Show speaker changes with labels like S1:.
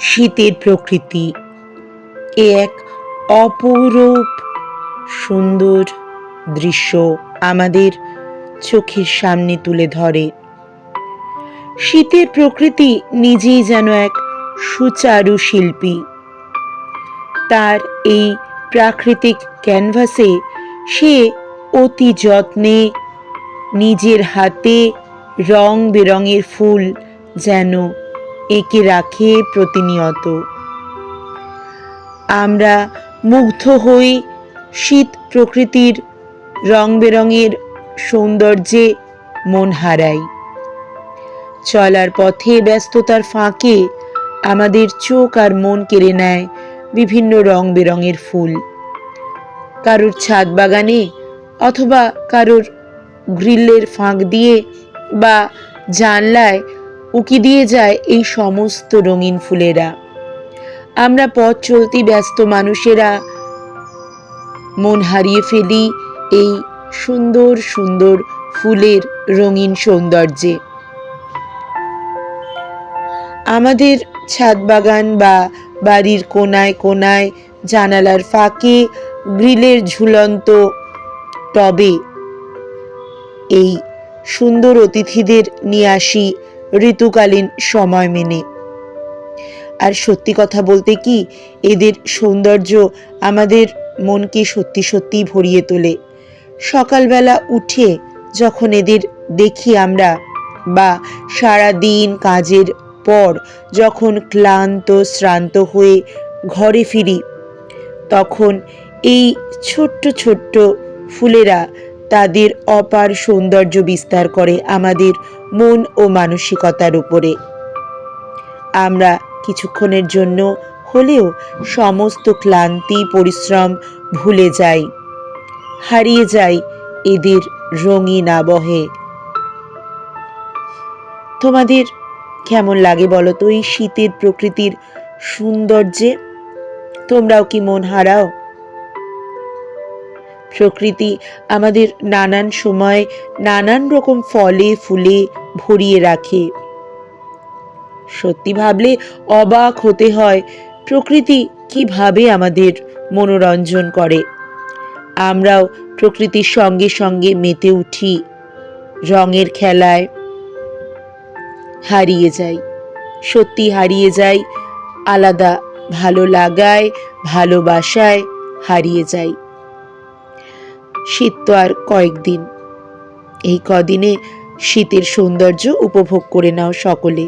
S1: শীতের প্রকৃতি। এ এক অপরূপ সুন্দর দৃশ্য আমাদের চোখের সামনে তুলে ধরে। শীতের প্রকৃতি নিজেই যেন এক সুচারু শিল্পী। তার এই প্রাকৃতিক ক্যানভাসে সে অতি যত্নে নিজের হাতে রং বেরঙের ফুল যেন এঁকে রাখে প্রতিনিয়ত। আমরা মুগ্ধ হই শীত প্রকৃতির রং বেরঙের সৌন্দর্যে মন হারাই। চলার পথে ব্যস্ততার ফাঁকে আমাদের চোখ আর মন কেড়ে নেয় বিভিন্ন রং বেরঙের ফুল। কারোর ছাদ বাগানে অথবা কারোর গ্রিলের ফাঁক দিয়ে বা জানলায় উকি দিয়ে যায় এই সমস্ত রঙিন ফুলেরা। আমরা পথ চলতি ব্যস্ত মানুষেরা মন হারিয়ে ফেলি এই সুন্দর সুন্দর ফুলের রঙিন সৌন্দর্যে। আমাদের ছাদ বাগান বা বাড়ির কোনায় কোনায় জানালার ফাঁকে গ্রিলের ঝুলন্ত টবে এই সুন্দর অতিথিদের নিয়ে আসি ঋতুকালীন সময় মেনে। আর সত্যি কথা বলতে কি, এদের সৌন্দর্য আমাদের মনকে সত্যি সত্যি ভরিয়ে তোলে। সকালবেলা উঠে যখন এদের দেখি আমরা, বা সারা দিন কাজের পর যখন ক্লান্ত, শ্রান্ত হয়ে ঘরে ফিরি, তখন এই ছোট্ট ছোট্ট ফুলেরা তাদের অপার সৌন্দর্য বিস্তার করে আমাদের মন ও মানসিকতার উপরে। আমরা কিছুক্ষণের জন্য হলেও সমস্ত ক্লান্তি, পরিশ্রম ভুলে যাই, হারিয়ে যাই এদের রঙিন আবহে। তোমাদের কেমন লাগে বলো তো এই শীতের প্রকৃতির সৌন্দর্যে? তোমরাও কি মন হারাও? প্রকৃতি আমাদের নানান সময় নানান রকম ফলে, ফুলে ভরিয়ে রাখে। সত্যি ভাবলে অবাক হতে হয় প্রকৃতি কীভাবে আমাদের মনোরঞ্জন করে। আমরাও প্রকৃতির সঙ্গে সঙ্গে মেতে উঠি, রঙের খেলায় হারিয়ে যাই। সত্যি হারিয়ে যাই, আলাদা ভালো লাগায়, ভালোবাসায় হারিয়ে যাই। শীত তো আর কয়েকদিন। এই কদিনে শীতের সৌন্দর্য উপভোগ করে নাও সকলে।